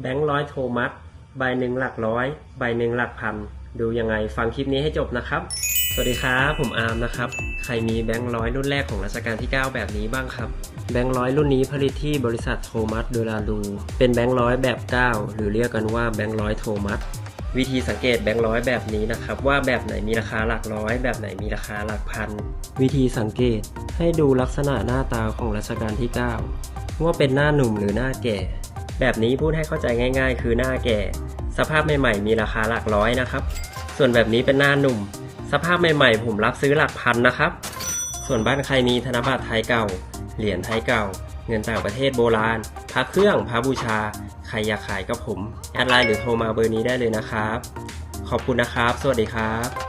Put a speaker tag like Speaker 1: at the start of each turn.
Speaker 1: แบงค์ร้อยโทมัสใบหนึ่งหลักร้อย ใบหนึ่งหลักพัน ดูยังไงฟังคลิปนี้ให้จบนะครับ สวัสดีครับผมอาร์มนะครับ ใครมีแบงค์ร้อยรุ่นแรกของรัชกาลที่ 9 แบบนี้บ้างครับ แบงค์ร้อยรุ่นนี้ผลิตที่บริษัทโทมัสเดลาลู เป็นแบงค์ร้อยแบบ 9 หรือเรียกกันว่าแบงค์ร้อยโทมัสวิธีสังเกตแบงค์ร้อยแบบนี้นะครับ ว่าแบบไหนมีราคาหลักร้อย แบบไหนมีราคาหลักพัน วิธีสังเกตให้ดูลักษณะหน้าตาของรัชกาลที่ 9 ว่าเป็นหน้าหนุ่มหรือหน้าแก่ แบบนี้พูดให้เข้าใจง่าย ๆ คือหน้าแก่ สภาพใหม่ๆ มีราคาหลักร้อยนะครับ ส่วนแบบนี้เป็นหน้าหนุ่ม สภาพใหม่ๆ ผมรับซื้อหลักพันนะครับ ส่วนบ้านใครมีธนบัตรไทยเก่า เหรียญไทยเก่า เงินต่างประเทศโบราณ พระเครื่อง พระบูชา ใครอยากขายก็ผม แอดไลน์หรือโทรมาเบอร์นี้ได้เลยนะครับ ขอบคุณนะครับ สวัสดีครับ